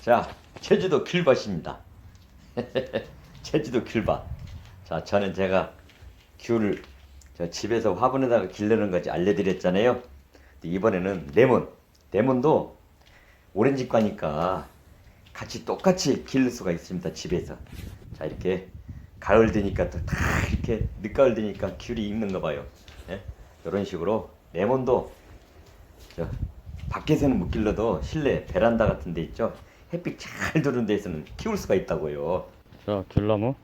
자, 제주도 귤밭입니다. 제주도 귤밭. 자, 저는 제가 귤을 저 집에서 화분에다가 길르는 거지 알려드렸잖아요. 이번에는 레몬. 레몬도 오렌지 과니까 같이 똑같이 기를 수가 있습니다. 집에서. 자, 이렇게 가을 되니까 또 다 이렇게 늦가을 되니까 귤이 익는 거 봐요. 예? 이런 식으로 레몬도 저 밖에서는 못 길러도 실내 베란다 같은 데 있죠. 햇빛 잘 들어오는 데에서는 키울 수가 있다고요. 자, 귤나무.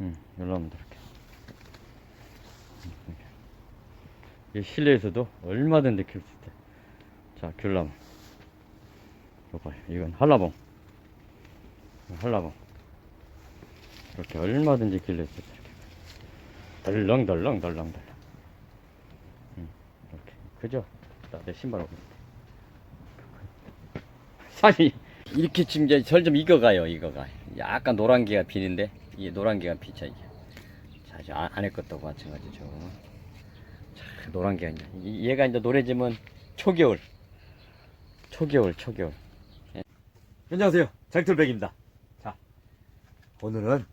음, 귤나무도 이렇게. 이 실내에서도 얼마든지 키울 수 있대. 자, 귤나무. 이거 봐요. 이건 한라봉. 한라봉. 이렇게 얼마든지 길러 수 있대. 이렇게. 덜렁덜렁 덜렁덜렁. 음, 이렇게. 그죠? 자, 내 신발 없네. 산이 이렇게 지금 이제 점점 익어가요, 익어가. 약간 노란 개가 비는데, 이게 노란 개가 비쳐, 이게. 자, 이제 안- 안에 것도 마찬가지죠. 자, 노란 개가 이제, 이- 얘가 이제 노래지면 초겨울. 초겨울, 초겨울. 안녕하세요. 장철백입니다. 자, 오늘은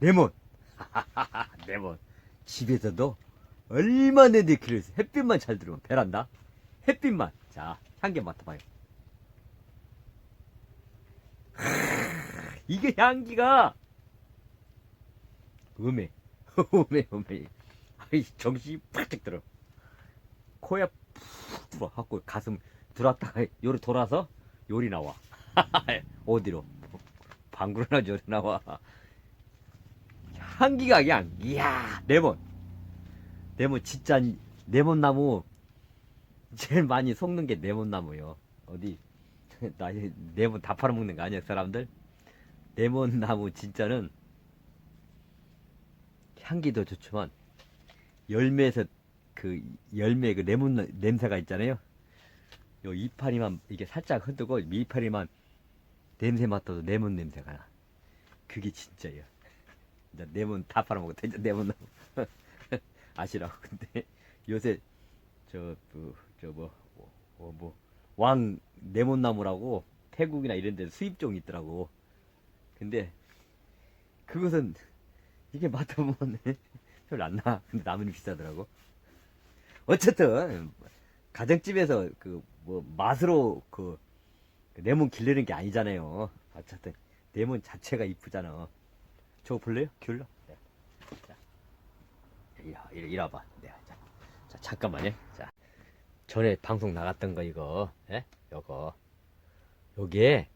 레몬. 레몬. 집에서도 키울 수 햇빛만 잘 들어오면 베란다. 햇빛만. 자, 향기 맡아봐요. 이게 향기가 음해. 음해, 음해. 아이, 정신이 팍 들어. 코에 푹 들어. 갖고 가슴 들어왔다가 요리 돌아서 요리 나와. 어디로? 방구로나 저리 나와. 향기가 그냥, 이야, 레몬. 레몬 진짜, 레몬 나무, 제일 많이 속는 게 레몬 나무요. 어디, 나이 레몬 다 팔아먹는 거 아니야, 사람들? 레몬 나무 진짜는 향기도 좋지만, 열매에서 그 열매 그 레몬 나- 냄새가 있잖아요. 요 이파리만 이게 살짝 흔들고 이파리만 냄새 맡아도 레몬 냄새가 나. 그게 진짜예요. 이제 레몬 다 팔아먹어. 이제 레몬 나무 아시라고 근데 요새 저그저뭐뭐왕 레몬 나무라고 태국이나 이런 데 수입종이 있더라고. 근데 그것은 이게 맡아보면 별로 안 나. 근데 나무는 비싸더라고. 어쨌든 가정집에서 그 뭐 맛으로 그 레몬 길르는 게 아니잖아요. 어쨌든 레몬 자체가 이쁘잖아. 저거 볼래요? 귤러? 네. 자, 이리, 와, 이리, 와봐. 네, 자, 자, 잠깐만요. 자, 전에 방송 나갔던 거 이거, 예? 요거, 요게,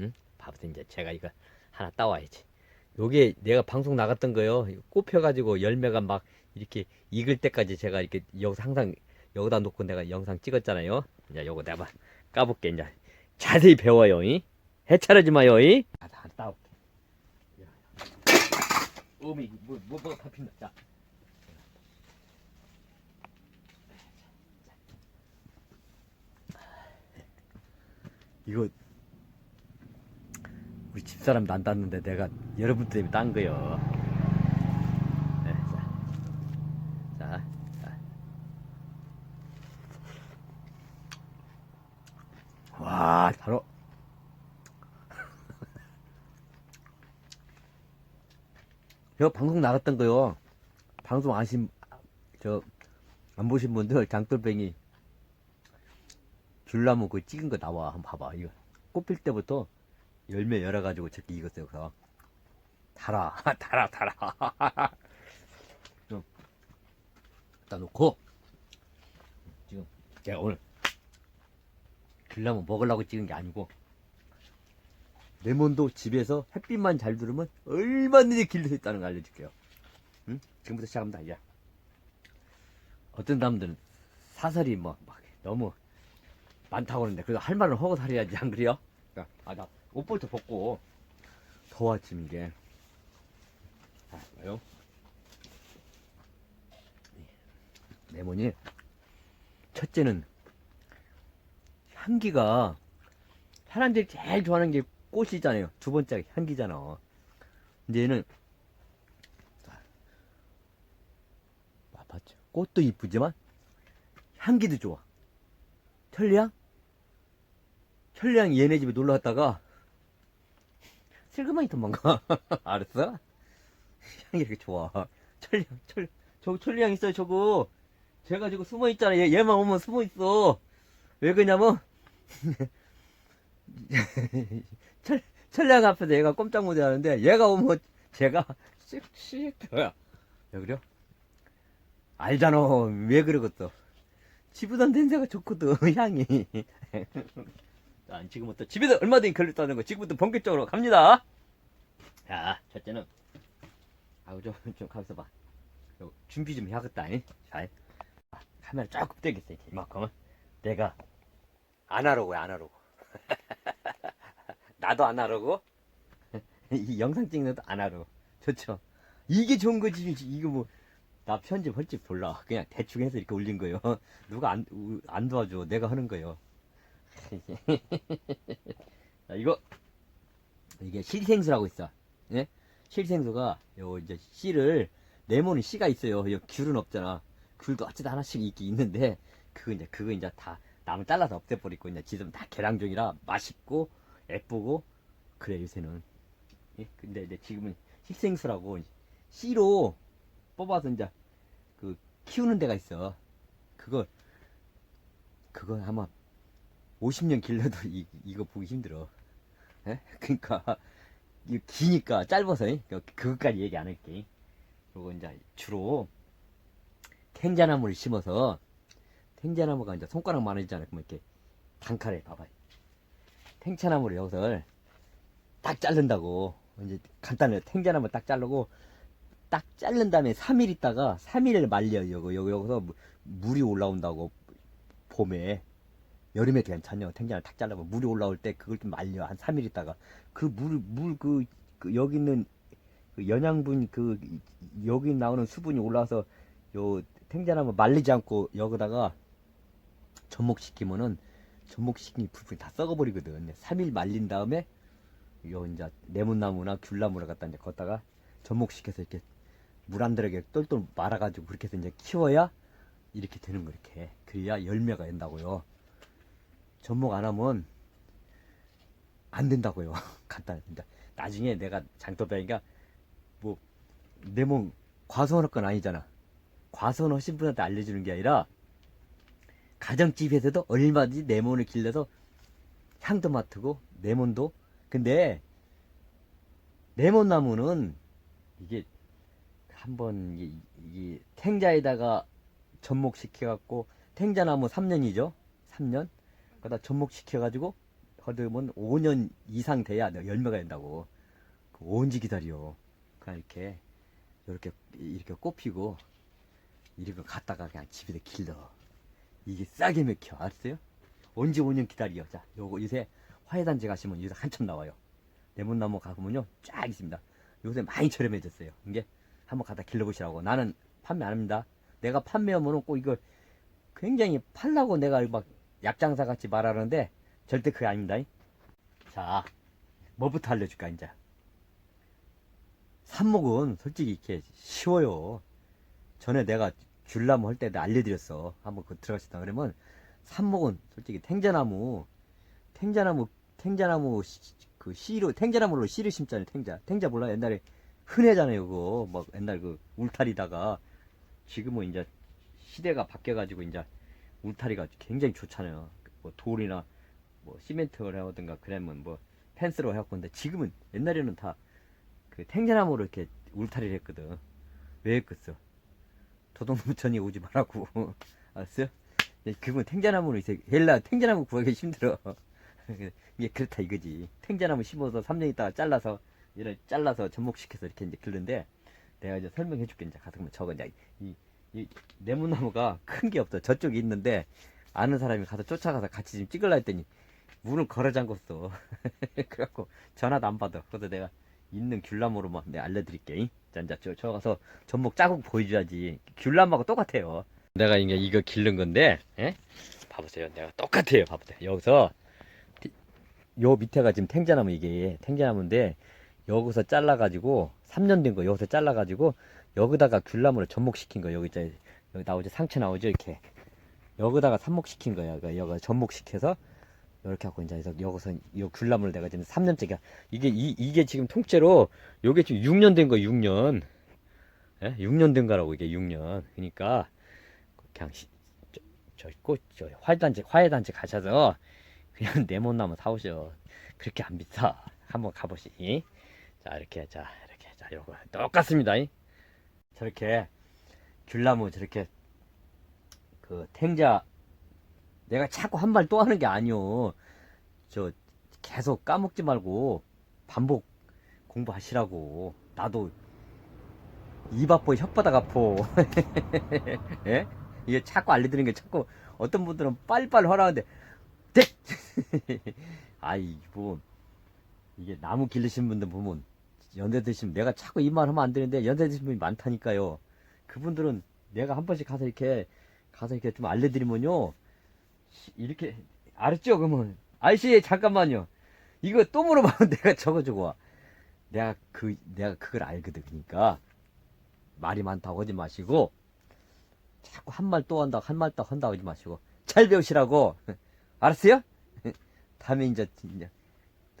응? 봐보세요. 이제 제가 이거 하나 따와야지. 요게 내가 방송 나갔던 거요. 꼽혀가지고 열매가 막 이렇게 익을 때까지 제가 이렇게 여기서 항상 여기다 놓고 내가 영상 찍었잖아요. 이제 요거 내가 봐- 까볼게 이제 자세히 배워요. 이? 해차르지 마요. 이? 아, 다 따올게. 오미 뭐 뭐, 뭐가 다 핀다. 자. 이거 우리 집사람도 안 땄는데 내가 여러분 때문에 딴 거요. 네. 와, 바로. 저 방송 나갔던 거요. 방송 아신, 저, 안 보신 분들, 장돌뱅이, 귤나무 그 찍은 거 나와. 한번 봐봐. 이거. 꽃필 때부터 열매 열어가지고 저렇게 익었어요. 그래서. 달아, 달아, 달아. 좀, 갖다 놓고, 지금, 제가 오늘, 귤나무 먹으려고 찍은 게 아니고, 레몬도 집에서 햇빛만 잘 들으면 얼마든지 길를 수 있다는 걸 알려줄게요. 응? 지금부터 시작합니다. 이제. 어떤 사람들은 사설이 뭐, 막 너무 많다고 그러는데, 그래도 할 말은 하고 살아야지, 안 그래요? 아, 나 옷부터 벗고, 더워, 지금 이게. 자, 봐요. 레몬이, 첫째는 향기가 사람들이 제일 좋아하는 게 꽃이잖아요. 두 번째가 향기잖아. 근데 얘는 아, 봤죠? 꽃도 이쁘지만 향기도 좋아. 틀려? 천리양이 얘네 집에 놀러 갔다가 슬그머니 도망가. 알았어? 향이 이렇게 좋아. 천리양, 철, 저 천리양 있어요, 저거. 제가 지금 숨어 있잖아. 얘, 얘만 오면 숨어 있어. 왜 그러냐면, 철, 천리양 앞에서 얘가 꼼짝 못 하는데, 얘가 오면 제가 씩씩 뭐야. 왜 그래요? 알잖아. 왜 그러겠어. 집보단 냄새가 좋거든, 향이. 자, 지금부터 집에서 얼마든지 걸렸다는 거 지금부터 본격적으로 갑니다. 자, 첫째는 아우 좀, 좀 가만있어 봐. 요, 준비 좀 해야겠다. 잉? 자, 아, 카메라 조금 떼겠어. 이제 이만큼은. 내가 아날로그야, 아날로그. 나도 아날로그. 이 영상 찍는 것도 아날로그. 좋죠. 이게 좋은 거지. 이거 뭐, 나 편집 할지 몰라. 그냥 대충 해서 이렇게 올린 거예요. 누가 안, 우- 안 도와줘. 내가 하는 거예요. 자, 이거, 이게 실생수라고 있어. 예? 실생수가, 요, 이제, 씨를, 레몬은 씨가 있어요. 요 귤은 없잖아. 귤도 어찌다 하나씩 있긴 있는데, 그거 이제, 그거 이제 다, 나무 잘라서 없애버리고, 이제, 지금 다 계량종이라 맛있고, 예쁘고, 그래, 요새는. 예? 근데 이제 지금은 실생수라고, 씨로 뽑아서 이제, 그, 키우는 데가 있어. 그걸, 그건 아마 50년 길러도 이, 이거 보기 힘들어. 예? 그니까, 이거 기니까 짧아서, 잉? 그- 그것까지 얘기 안 할게. 그리고 이제 주로 탱자나무를 심어서, 탱자나무가 이제 손가락만 하잖아요. 그러면 이렇게 단칼에 봐봐요. 탱자나무를 여기서 딱 자른다고. 이제 간단해요. 탱자나무 딱 자르고, 딱 자른 다음에 3일 있다가 3일 말려요. 여기, 여기, 여기서 무- 물이 올라온다고, 봄에. 여름에 괜찮요. 탱자를 탁 잘라면 물이 올라올 때 그걸 좀 말려. 한 3일 있다가. 그 물, 물, 그, 그 여기 있는 그 영양분, 그, 여기 나오는 수분이 올라와서 요 탱자나무 말리지 않고 여기다가 접목시키면은 접목시킨 부분이 다 썩어버리거든. 3일 말린 다음에 요 이제 레몬나무나 귤나무를 갖다 이제 걷다가 접목시켜서 이렇게 물 안 들어게 똘똘 말아가지고 그렇게 해서 이제 키워야 이렇게 되는 거 이렇게. 그래야 열매가 된다고요. 접목 안 하면 안 된다고요. 간단합니다. 나중에 내가 장터배니까 뭐 레몬 과수원할 건 아니잖아. 과수원 하신 분한테 알려주는 게 아니라 가정집에서도 얼마든지 레몬을 길러서 향도 맡고 레몬도 근데 레몬 나무는 이게 한번 이게, 이게 탱자에다가 접목시켜 갖고 탱자나무 3년이죠. 3년. 그러다 접목시켜 가지고 거두면 5년 이상 돼야 열매가 된다고. 그 언제 기다려. 그냥 이렇게 이렇게 이렇게 꼽히고 이렇게 갖다가 그냥 집에다 길러. 이게 싸게 맥혀. 알았어요? 언제 5년 기다려. 자, 요거 요새 화해단지 가시면 요새 한참 나와요. 레몬나무 가보면요 쫙 있습니다. 요새 많이 저렴해졌어요. 이게 한번 갖다 길러보시라고. 나는 판매 안 합니다. 내가 판매하면은 꼭 이걸 굉장히 팔라고 내가 막 약장사 같이 말하는데 절대 그게 아닙니다. 자, 뭐부터 알려줄까 이제. 삽목은 솔직히 이렇게 쉬워요. 전에 내가 귤나무 할때 내가 알려드렸어. 한번 그 들어가시다 그러면 삽목은 솔직히 탱자나무, 탱자나무, 탱자나무 씨- 그 씨로 탱자나무로 씨를 심잖아요. 탱자, 탱자 몰라? 옛날에 흔해잖아요. 그거 막 옛날 그 울타리다가 지금은 이제 시대가 바뀌어가지고 이제 울타리가 굉장히 좋잖아요. 뭐 돌이나 뭐 시멘트를 하든가 그러면 뭐 펜스로 해갖고 근데 지금은 옛날에는 다 그 탱자나무로 이렇게 울타리를 했거든. 왜 했겠어? 도둑무천이 오지 말라고. 알았어요? 예, 그분 탱자나무로 이제 헬라 탱자나무 구하기 힘들어. 이게 그렇다 이거지. 탱자나무 심어서 3년 있다가 잘라서 이런 잘라서 접목시켜서 이렇게 이제 기르는데 내가 이제 설명해 줄게 이제 가서 그러면 저거 이제 이, 이 레몬나무가 큰 게 없어. 저쪽에 있는데 아는 사람이 가서 쫓아가서 같이 좀 찍으려 했더니 문을 걸어 잠궜어. 그래갖고 전화도 안 받아. 그래서 내가 있는 귤나무로만 내가 알려드릴게. 자, 이제 저, 저 가서 전목 자국 보여줘야지. 귤나무하고 똑같아요. 내가 이게 이거 기른 건데, 예? 봐보세요. 내가 똑같아요. 봐보세요. 여기서 티- 요 밑에가 지금 탱자나무 이게 탱자나무인데 여기서 잘라가지고 3년 된 거 여기서 잘라가지고 여기다가 귤나무를 접목시킨 거 여기 있잖아요. 여기 나오죠? 상처 나오죠? 이렇게. 여기다가 삽목시킨 거야. 그러니까 여기 접목시켜서 이렇게 하고 이제 여기서 이 귤나무를 내가 지금 3년째가 이게 이, 이게 지금 통째로 요게 지금 6년 된 거 6년. 예? 6년 된 거라고 이게 6년. 그러니까 그냥 시, 저, 저, 꽃, 저 화훼단지 화훼단지 가셔서 그냥 네모나무 사오셔. 그렇게 안 비싸. 한번 가보시 자 이렇게 자 이렇게 자 요거 똑같습니다 이. 저렇게 귤나무 저렇게 그 탱자 내가 자꾸 한 말 또 하는 게 아니오. 저 계속 까먹지 말고 반복 공부하시라고. 나도 입 아파 혓바닥 아파. 예? 이게 자꾸 알려드리는 게 자꾸 어떤 분들은 빨리빨리 하라는데 네! 아이 뭐 이게 나무 기르신 분들 보면 연세 드시면 내가 자꾸 이 말 하면 안 되는데 연세 드신 분이 많다니까요. 그분들은 내가 한 번씩 가서 이렇게 가서 이렇게 좀 알려드리면요. 이렇게 알았죠? 그러면. 아저씨 잠깐만요. 이거 또 물어봐면 내가 적어주고 와. 내가 그 내가 그걸 알거든 그러니까. 말이 많다고 하지 마시고 자꾸 한 말 또 한다고 한말 또 한다고 하지 마시고 잘 배우시라고. 알았어요? 다음에 이제 이제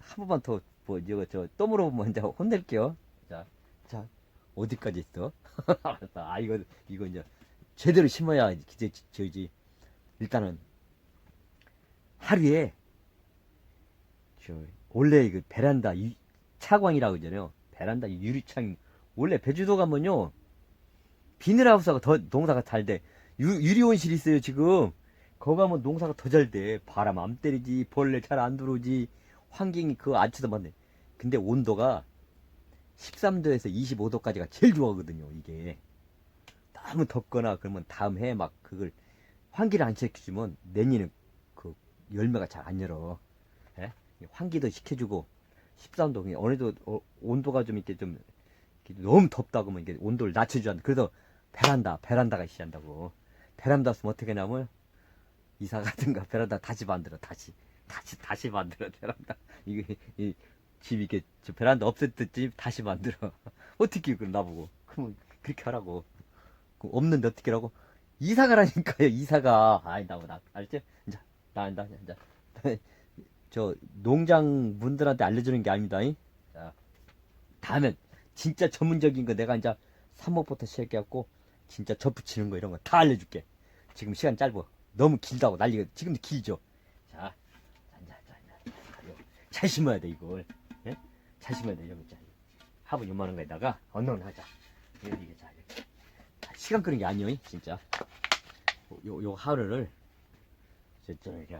한 번만 더 뭐 이거 저 또 물어보면 이제 혼낼게요 자, 자 어디까지 있어? 알았어 아 이거 이거 이제 제대로 심어야 이제 저지 일단은 하루에 저 원래 그 베란다 유- 차광이라고 그러잖아요. 베란다 유리창 원래 제주도 가면요 비닐하우스가 더 농사가 잘 돼. 유, 유리온실 있어요 지금. 거기 가면 농사가 더 잘 돼. 바람 안 때리지 벌레 잘 안 들어오지 환경이 그거 아치도 맞네. 근데 온도가 13도에서 25도까지가 제일 좋아하거든요 이게. 너무 덥거나 그러면 다음 해에 막 그걸 환기를 안 시켜주면 내년에 그 열매가 잘 안 열어. 예? 환기도 시켜주고 13도 그냥 어느도 어, 온도가 좀 이렇게 좀 이렇게 너무 덥다 그러면 이게 온도를 낮춰주지 않. 그래서 베란다 베란다가 시한다고. 베란다 쓰면 어떻게 하냐면 이사 가든가 베란다 다시 만들어 다시 다시 다시 만들어 베란다. 이게 이 집 이렇게 저 베란다 없앴던 집 다시 만들어. 어떻게 그걸 나보고? 그러면 그렇게 하라고. 그 없는데 어떻게 하라고? 이사 가라니까요 이사가. 아이 나보다 알지? 이제 나간다 이제 저 농장 분들한테 알려주는 게 아닙니다 이. 자 다음엔 진짜 전문적인 거 내가 이제 삽목부터 시작해갖고 진짜 접 붙이는 거 이런 거 다 알려줄게. 지금 시간 짧어 너무 길다고 난리가 지금도 길죠. 잘 심어야 돼 이걸. 예? 잘 심어야 돼거 있잖아. 화분 요만한 거에다가 언능 하자. 이게 이게 자 이렇게. 아, 시간 끄는 게 아니요 이, 진짜. 요, 요 하루를 저, 저, 이렇게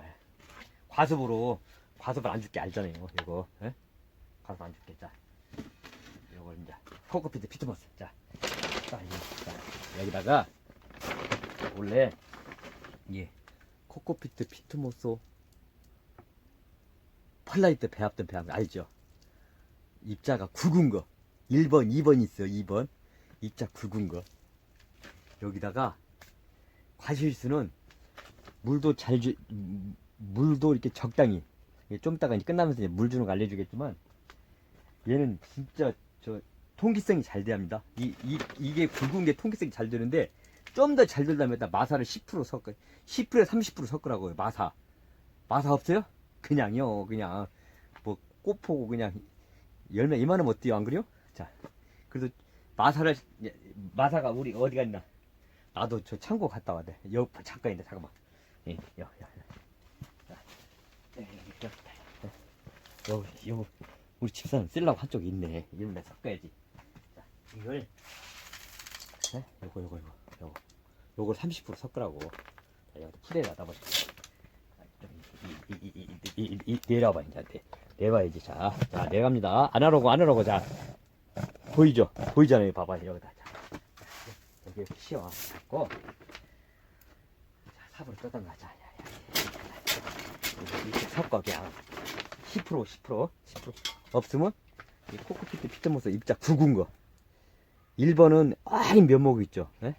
과습으로 과습을 안 줄게 알잖아요 이거. 예? 과습 안 줄게 자. 요걸 이제 코코피트 피트머스 자, 자, 자. 여기다가 원래 예. 코코피트 피트모스 펄라이트 배합된 배합 알죠 입자가 굵은 거 1번 2번 있어요 2번 입자 굵은 거 여기다가 과실수는 물도 잘 주, 음, 물도 이렇게 적당히 좀 이따가 이제 끝나면서 이제 물 주는 거 알려주겠지만 얘는 진짜 저 통기성이 잘 돼합니다. 이, 이, 이게 굵은 게 통기성이 잘 되는데 좀 더 잘 되려면 마사를 10% 섞어 10%에 30% 섞으라고요. 마사. 마사 없어요? 그냥요. 그냥 뭐꽃 보고 그냥 열매 이만하면 어때요? 안 그래요? 자. 그래도 마사를 예, 마사가 우리 어디가 있나? 나도 저 창고 갔다 와야 돼. 여 잠깐 있네. 잠깐만. 예, 여, 여, 여. 자, 예, 여, 여, 우리 집사람 쓰려고 한쪽에 있네. 내가 섞어야지. 자, 이걸, 네? 요거, 요거, 요거, 요거. 요걸 30% 섞으라고. 자, 여기 이, 이, 내려봐, 이제. 내, 내봐야지. 자, 자, 내갑니다. 안 하라고, 안 하라고. 자, 보이죠? 보이잖아요. 봐봐, 여기다. 자, 여기 이렇게 씌워. 갖고, 자, 삽으로 뜯어가. 자. 이렇게, 섞어, 그냥. 10% 10% 10% 없으면 이 코코피트 피트모스 입자 굵은 거 1번은 아린 면목 있죠 예?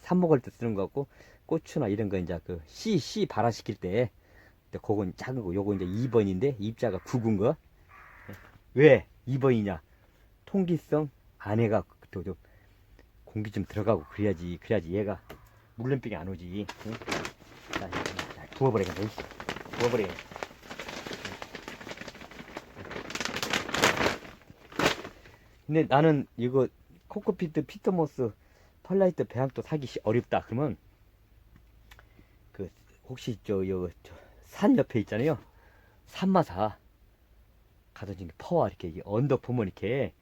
삽목할 때 쓰는 거 같고 고추나 이런 거 이제 그 씨 씨 발화시킬 때 그건 작은 거. 요거 이제 2번인데 입자가 굵은 거. 왜 2번이냐? 통기성 안에가 또 좀 공기 좀 들어가고 그래야지 그래야지 얘가 물렁병이 안 오지. 자, 부어버리겠네. 부어버리겠네. 근데 나는 이거 코코피트 피터모스 팔라이트 배양도 사기 어렵다. 그러면 그 혹시 저 여기 저 산 옆에 있잖아요. 산마사. 이렇게 퍼와 이렇게 언덕 보면 이렇게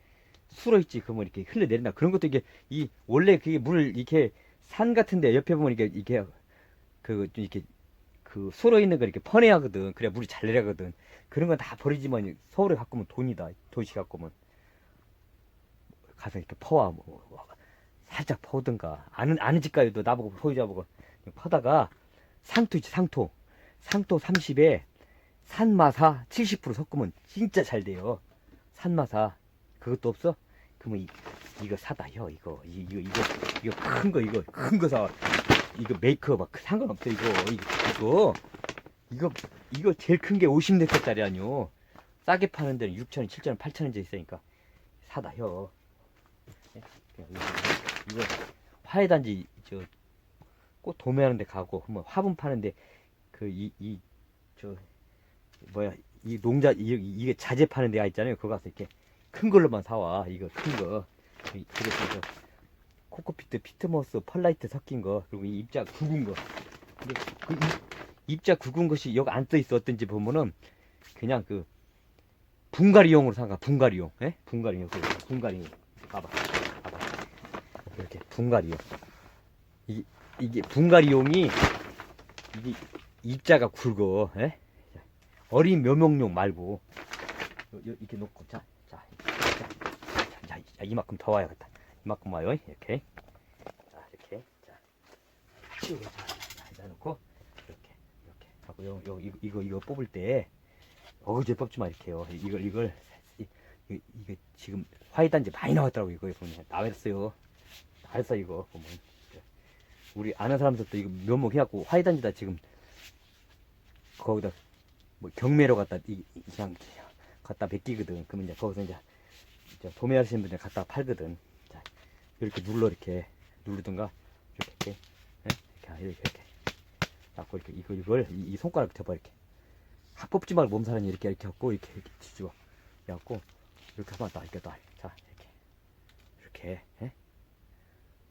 술어 있지. 그러면 이렇게 흘러내린다. 그런 것도 이게 이 원래 그게 물을 이렇게 산 같은데 옆에 보면 이게 이게 그 이렇게 그 술어 있는 거 이렇게 퍼내하거든. 그래야 물이 잘 내려가거든. 그런 건 다 버리지만 서울에 오면 돈이다. 도시 오면. 가서 이렇게 퍼와 뭐 살짝 퍼오든가. 아는 아는 집 가요도 나보고 소유자 보고 퍼다가 상토 있지 상토 상토 30에 산마사 70% 섞으면 진짜 잘 돼요. 산마사. 그것도 없어? 그러면 이, 이거 사다 혀 이거. 이- 이거 이거 이거 큰 거 이거 큰 거 사 이거 메이크업 막 상관없어 이거. 이거 이거. 이거 제일 큰 게 50리터짜리 아니요 싸게 파는 데는 6천원 7천원 8천원짜리 있으니까. 사다 혀. 예? 그냥 이거, 이거. 화해단지 저 꽃 도매하는 데 가고 화분 파는 데 그 이 이 저 뭐야 이 농자 이, 이게 자재 파는 데가 있잖아요. 그거 가서 이렇게 큰 걸로만 사와 이거 큰 거. 그래서 저 코코피트 피트모스 펄라이트 섞인 거 그리고 이 입자 굵은 거. 근데 그 입- 입자 굵은 것이 여기 안써 있어 어떤지 보면은 그냥 그 분갈이용으로 사가 분갈이용. 예? 분갈이용. 그 분갈이용. 봐봐 봐봐. 이렇게 분갈이용. 이, 이게 분갈이용이 이게 입자가 굵어 예? 어린 묘목용 말고 이렇게 놓고 자, 자, 자, 자, 이만큼 더 와야겠다. 이만큼 와요. 이렇게. 자, 이렇게. 자, 치우고 자, 자, 놓고 이렇게, 이렇게 하고 요, 요 이거 이거, 이거 뽑을 때 어그제 뽑지 마 이렇게요. 이걸 이걸 이, 이, 이게 지금 화이단지 많이 나왔더라고 이거 보면 나왔어요. 나왔어 이거 보면 우리 아는 사람들도 이거 묘목 해갖고 화이단지다 지금 거기다 뭐 경매로 갖다 이, 이- 그냥 갖다 베끼거든. 그러면 이제 거기서 이제 저 도매하시는 분들 갖다 팔거든. 자, 이렇게 눌러 이렇게 누르든가 이렇게 이렇게 예? 이렇게 이렇게 이렇게 갖고 이렇게 이거 이걸 이, 이 손가락 접어 이렇게 확 뽑지 말고 몸사람이 이렇게 이렇게 갖고 이렇게 이렇게 뒤집어 갖고 이렇게 하면 딱 이렇게 딱자 이렇게 이렇게 예?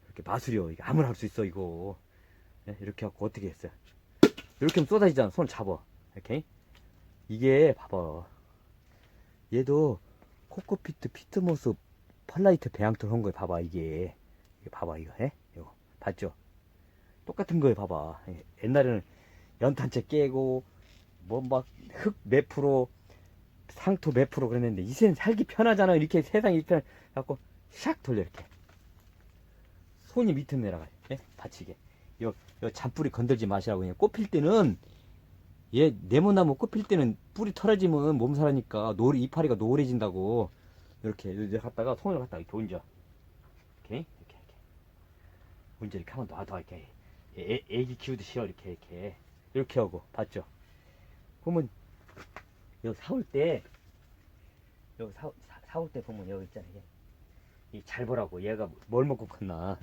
이렇게 마술이요. 이거 아무나 할 수 있어 이거 예? 이렇게 갖고 어떻게 했어요? 이렇게 하면 쏟아지잖아. 손 잡아. 이렇게. 이게 봐봐. 얘도 코코피트 피트모스 펄라이트 배양토 한 거에 봐봐 이게. 이게 봐봐 이거. 해 이거. 봤죠? 똑같은 거에 봐봐. 예, 옛날에는 연탄재 깨고 뭐 막 흙 몇 프로 상토 몇 프로 그랬는데 이제는 살기 편하잖아. 이렇게 세상이 이렇게 편 갖고 샥 돌려 이렇게. 손이 밑에 내려가요. 예? 받치게 요, 요 잔뿌리 건들지 마시라고 그냥 꽃필 때는 얘 네모나무 꽃필 때는 뿌리 털어지면 몸살하니까 노래 이파리가 노래진다고. 이렇게 이렇게 갖다가 손을 갖다가 이렇게 얹어. 이렇게 이렇게 이렇게. 얹어 이렇게 하면 놔둬 이렇게. 애, 애기 키우듯이 이렇게 이렇게. 이렇게 하고 봤죠? 보면 여기 사올 때 여기 사, 사, 사 올 때 보면 여기 있잖아 이게 이잘 보라고. 얘가 뭘 먹고 컸나?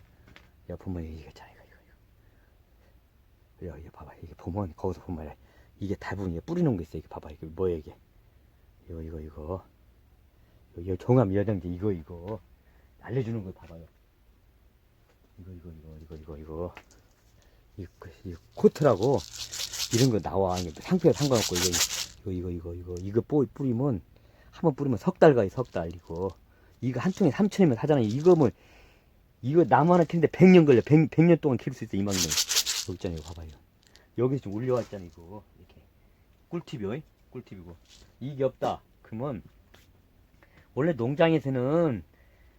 야 보면 이거 있잖아 이 이거 여기 봐봐 이게 보면 거기서 보면 이게 대부분 이게 뿌리 놓은 거 있어. 이게 봐봐. 이게 뭐야 이게? 이거 이거 이거. 이거 종합 여장제 이거 이거 알려주는 거 봐봐요. 이거 이거 이거 이거 이거 이거 이거, 이거 코트라고 이런 거 나와. 상표에 상관없고 이거 이거 이거 이거 이거 이거 뿌- 뿌리면 한 번 뿌리면 석 달 가요. 석달 이거 이거 한 통에 3천이면 사잖아요. 이거 뭐 이거 나무 하나 키는데 100년 걸려. 100, 100년 동안 키울 수 있어. 이만큼. 여기 있잖아요. 봐봐요. 여기 좀 올려왔잖아 이거. 이렇게. 꿀팁이요 꿀팁이고. 이게 없다. 그러면 원래 농장에서는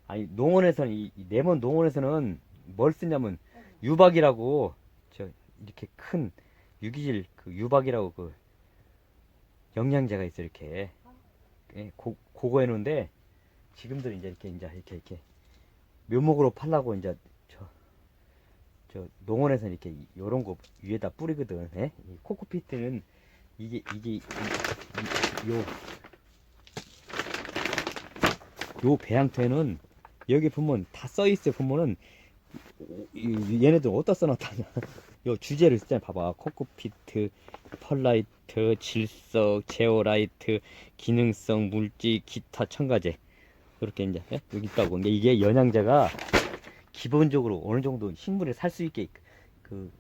아니 농원에서는 이, 이 레몬 농원에서는 뭘 쓰냐면 유박이라고 저 이렇게 큰 유기질 그 유박이라고 그 영양제가 있어 이렇게. 예, 고, 그거 해놓은데 지금들 이제 이렇게 이제 이렇게 이렇게 묘목으로 팔라고 이제 저 저 농원에서 이렇게 이- 요런 거 위에다 뿌리거든. 예? 이 코코피트는 이게 이게 이, 이- 요, 요 배양토에는 여기 보면 다 써있어 보면은 이- 얘네들 어디다 써놨다냐 요 주제를 쓰잖아 봐봐 코코피트 펄라이트 질석 제오라이트 기능성 물질 기타 첨가제 이렇게 이제 예? 여기 있다고 이게 영양제가 기본적으로 어느 정도 식물에 살수 있게 그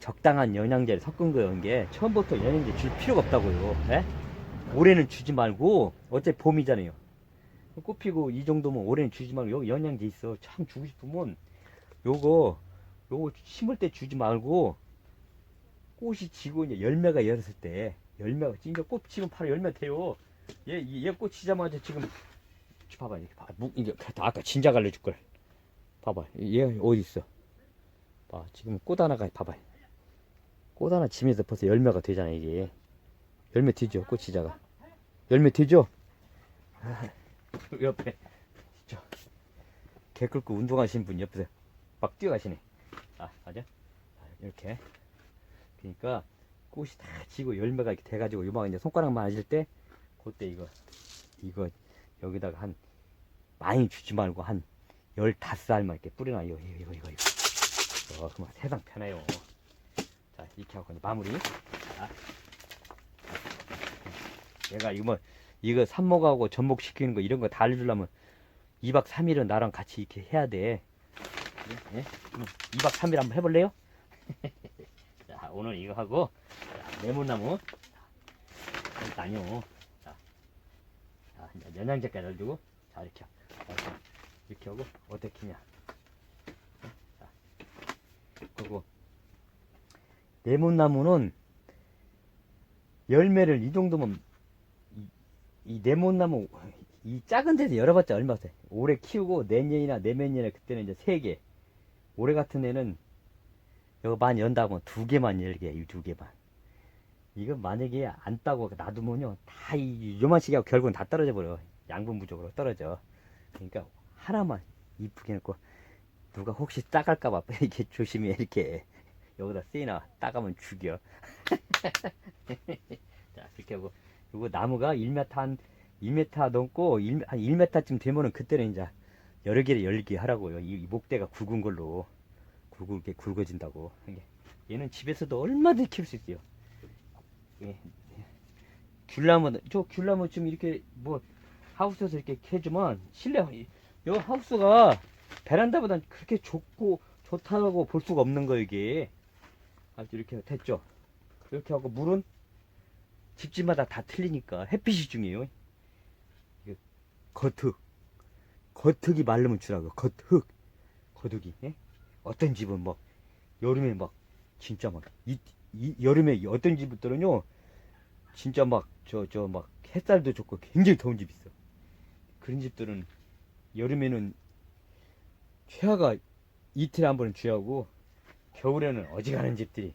적당한 영양제를 섞은 거예요. 이게 처음부터 영양제 줄 필요가 없다고요. 예? 올해는 주지 말고 어차피 봄이잖아요. 꽃 피고 이 정도면 올해는 주지 말고 여기 영양제 있어. 참 주고 싶으면 요거 요거 심을 때 주지 말고 꽃이 지고 이제 열매가 열었을 때 열매가 진짜 꽃 지금 바로 열매 돼요. 얘 얘 꽃 지자마자 지금 봐봐 이렇게 봐. 무, 이게 아까 진작 알려줄 걸. 봐봐 얘 어디 있어? 봐 지금 꽃 하나가 봐봐. 꽃 하나 지면서 벌써 열매가 되잖아 이게. 열매 되죠 꽃 지자가. 열매? 아, 옆에 저개 끌고 운동하시는 분 옆에서 막 뛰어가시네. 아 맞아? 아, 이렇게. 그러니까 꽃이 다 지고 열매가 이렇게 돼가지고 요만 이제 손가락만 앉을 때 그때 이거 이거 여기다가 한 많이 주지 말고 한 열다섯 알만 이렇게 뿌려놔요 이거 이거 이거 이거. 어, 그만 세상 편해요. 자 이렇게 하고 이제 마무리. 자. 얘가 이거 뭐 이거 삽목하고 접목 시키는 거 이런 거 다 알려주려면 2박 3일은 나랑 같이 이렇게 해야 돼. 예? 예? 2박 3일 한번 해볼래요? 자 오늘 이거 하고 자, 자, 일단요 자, 자 이제 영양제까지 넣어주고. 자 이렇게. 이렇게, 이렇게 하고 어떻게 냐. 자, 그리고 레몬나무는 열매를 이 정도면 이, 이 레몬나무 이 작은 데서 열어봤자 얼마 돼? 올해 키우고 내년이나 내면년에 그때는 이제 세개. 올해 같은 애는 이거 만 연다 하면 두 개만 열게 이 두 개만. 이거 만약에 안 따고 놔두면요 다 이 요만씩 하고 결국은 다 떨어져 버려. 양분 부족으로 떨어져. 그러니까 하나만 이쁘게 놓고 누가 혹시 따갈까봐 이렇게 조심히 이렇게 여기다 쓰이나 따가면 죽여. 자 이렇게 하고. 요거 나무가 1m 한 2m 넘고 1, 한 1m쯤 되면은 그때는 이제 여러 개를 열게 하라고요. 이, 이 목대가 굵은 걸로. 굵게 굵어진다고. 이게 얘는 집에서도 얼마든지 키울 수 있어요. 예. 귤나무 저 귤나무 지금 이렇게 뭐 하우스에서 이렇게 해주면 실내 이- 요 하우스가 베란다보단 그렇게 좋고 좋다고 볼 수가 없는 거 이게. 아주 이렇게 됐죠. 이렇게 하고 물은 집집마다 다 틀리니까 햇빛이 중요해요. 이게 겉흙. 겉흙이 마르면 주라고. 겉흙. 겉흙이 예? 어떤 집은 막 여름에 막 진짜 막 이, 이 여름에 어떤 집들은요 진짜 막 저 저 막 햇살도 좋고 굉장히 더운 집 있어. 그런 집들은 여름에는 최하가 이틀에 한 번은 취하고 겨울에는 어지간한 집들이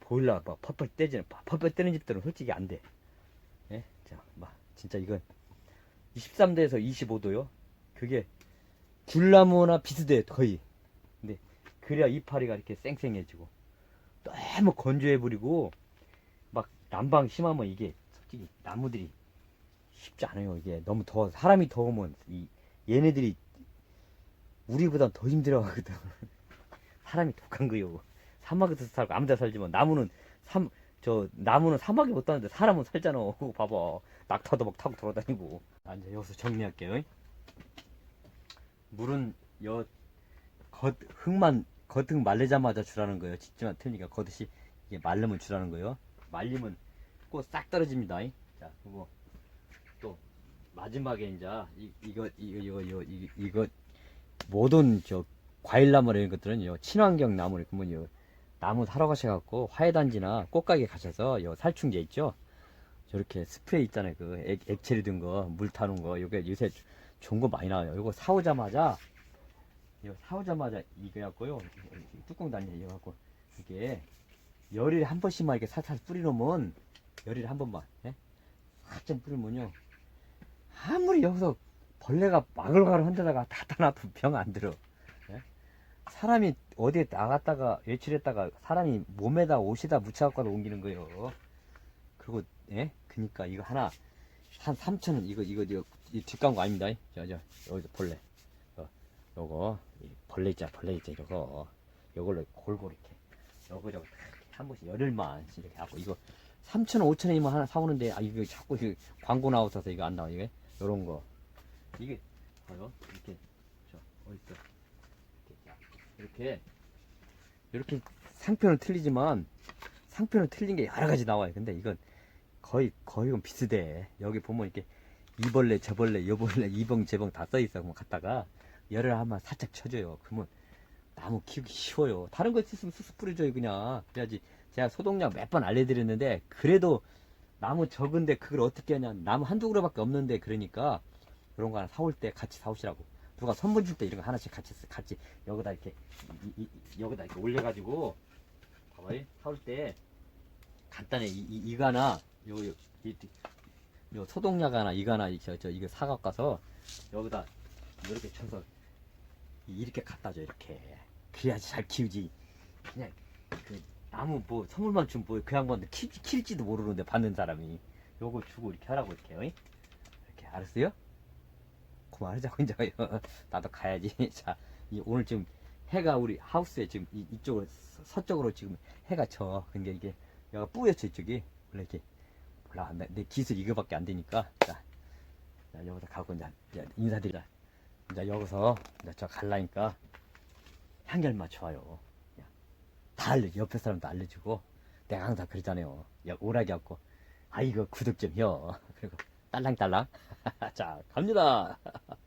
보일러 막 펄펄 떼지는 펄펄 떼는 집들은 솔직히 안 돼. 예? 자, 막 진짜 이건 23도에서 25도요. 그게 귤나무나 비슷해 거의. 근데 그래야 이파리가 이렇게 쌩쌩해지고 너무 건조해 버리고 막 난방 심하면 이게 솔직히 나무들이 쉽지 않아요. 이게 너무 더워 사람이 더우면 이 얘네들이 우리보다 더 힘들어하거든. 사람이 독한 거요. 사막에서 살고 아무데 살지만 나무는 삼, 저 나무는 사막에 못 사는데 사람은 살잖아. 그거 봐봐. 낙타도 막 타고 돌아다니고. 아, 이제 여기서 정리할게요. 물은 여 겉, 흙만 겉흙 말리자마자 주라는 거예요. 집지만 틀니까 겉이 이게 말르면 주라는 거예요. 말리면 꽃 싹 떨어집니다. 자, 또 마지막에 이제 이, 이거 이거 이거 이거 이거, 모든 저 과일나무나 이런 것들은요 친환경 나무를 그러면 요 나무 사러 가셔갖고 화훼단지나 꽃가게 가셔서 요 살충제 있죠? 저렇게 스프레이 있잖아요. 그 액, 액체를 든거물 타는 거 요게 요새 좋은 거 많이 나와요. 요거 사오자마자 이거 사오자마자 이거 갖고요. 뚜껑 달려 이거 갖고 이게 열일에 한 번씩만 이렇게 살살 뿌리놓으면 열일에 한 번만 예? 살짝 뿌리면요 아무리 여기서 벌레가 마글마글 흔들다가 닫아 놔도 병 안 들어. 예? 사람이 어디에 나갔다가 외출했다가 사람이 몸에다 옷에다 묻혀갖고 옮기는 거예요. 그리고 예? 그니까 이거 하나 한 3천 원 이거 이거 이거 이 뒷광고 아닙니다. 저저 여기서 벌레. 어, 요거 이 벌레 있잖아 벌레 있잖아 이거 요걸로 골고루 이렇게 요거 저거 한 번씩 열흘만 이렇게 하고 이거 3천 원 5천 원이면 하나 사오는데 아 이거 자꾸 이거 광고 나오셔서 이거 안 나와 이게 요런 거. 이게 봐요. 이렇게. 저 어딨어 이렇게. 자, 이렇게. 이렇게 상표는 틀리지만 상표는 틀린 게 여러 가지 나와요. 근데 이건 거의 거의 비슷해. 여기 보면 이렇게 이벌레 저벌레 여벌레 이봉 제봉 다 써있어. 그러면 갖다가 열을 한번 살짝 쳐줘요. 그러면 나무 키우기 쉬워요. 다른 거 있으면 쑥쑥 뿌려줘요 그냥. 그래야지 제가 소독약 몇 번 알려드렸는데 그래도 나무 적은데 그걸 어떻게 하냐. 나무 한두 그루밖에 없는데 그러니까 그런 거 하나 사올 때 같이 사오시라고. 누가 선물 줄 때 이런 거 하나씩 같이 쓰- 같이 여기다 이렇게 이, 이- 이- 여기다 이렇게 올려가지고 봐봐요. 사올 때 간단해. 이, 이, 이거 하나 요, 요, 이, 요 소독약 하나 이거 하나 저, 저 이거 사갖고 가서 여기다 이렇게 쳐서 이렇게 갖다 줘 이렇게. 그래야지 잘 키우지. 그냥 그 나무 뭐 선물만 주면 뭐그 양반들 키, 키울지도 모르는데 받는 사람이. 요거 주고 이렇게 하라고 이렇게 어이? 이렇게 알았어요? 그만하자고 이제. 나도 가야지. 자 이, 오늘 지금 해가 우리 하우스에 지금 이, 이쪽으로 서- 서쪽으로 지금 해가 쳐. 근데 이게 여가 뿌옇죠 이쪽이? 원래 이렇게 몰라 내, 내 기술 이거밖에 안 되니까. 자, 자 여기서 가고 이제, 인사드리자. 이제 여기서 이제 저 갈라니까. 좋아요. 야, 다 알려 옆에 사람도 알려주고. 내가 항상 그러잖아요. 야 오라게 갖고. 아 이거 구독 좀요 그리고 딸랑딸랑. 자 갑니다